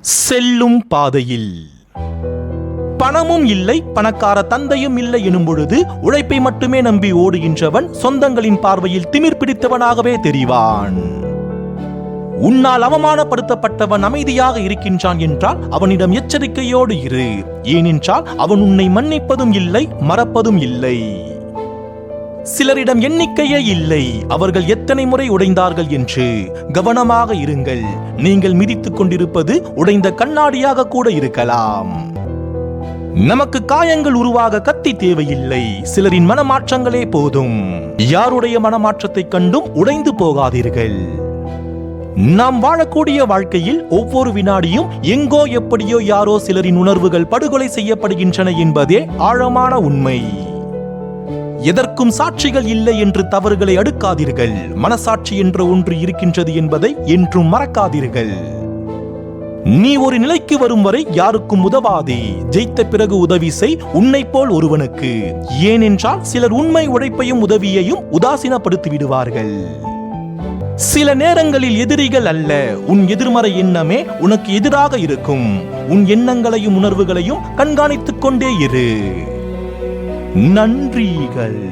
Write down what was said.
செல்லும் பாதையில். பணமும் இல்லை பணக்கார தந்தையும் இல்லை எனும் பொழுது உழைப்பை மட்டுமே நம்பி ஓடுகின்றவன் சொந்தங்களின் பார்வையில் திமிர் பிடித்தவனாகவே தெரிவான். உன்னால் அவமானப்படுத்தப்பட்டவன் அமைதியாக இருக்கின்றான் என்றால் அவனிடம் எச்சரிக்கையோடு இரு. ஏனென்றால் அவன் உன்னை மன்னிப்பதும் இல்லை மறப்பதும் இல்லை. சிலரிடம் எண்ணிக்கையே இல்லை. அவர்கள் எத்தனை முறை உடைந்தார்கள் என்று கவனமாக இருங்கள். நீங்கள் மிதித்துக் கொண்டிருப்பது உடைந்த கண்ணாடியாக கூட இருக்கலாம். நமக்கு காயங்கள் உருவாக கத்தி தேவையில்லை. சிலரின் மனமாற்றங்களே போதும். யாருடைய மனமாற்றத்தைக் கண்டும் உடைந்து போகாதீர்கள். நாம் வாழக்கூடிய வாழ்க்கையில் ஒவ்வொரு வினாடியும் எங்கோ எப்படியோ யாரோ சிலரின் உணர்வுகள் படுகொலை செய்யப்படுகின்றன என்பதே ஆழமான உண்மை. எதற்கும் சாட்சிகள் இல்லை என்று தவறுகளை அடுக்காதீர்கள். மனசாட்சி என்ற ஒன்று இருக்கின்றது என்பதை என்றும் மறக்காதீர்கள். நீ ஒரு நிலைக்கு வரும் வரை யாருக்கும் உதவாதே. ஜெயித்த பிறகு உதவி செய் உன்னை போல் ஒருவனுக்கு. ஏனென்றால் சிலர் உண்மை உழைப்பையும் உதவியையும் உதாசீனப்படுத்தி விடுவார்கள் சில நேரங்களில் எதிரிகள் அல்ல. உன் எதிர்மறை எண்ணமே உனக்கு எதிராக இருக்கும். உன் எண்ணங்களையும் உணர்வுகளையும் கண்காணித்துக் கொண்டே இரு. நன்றிகள்.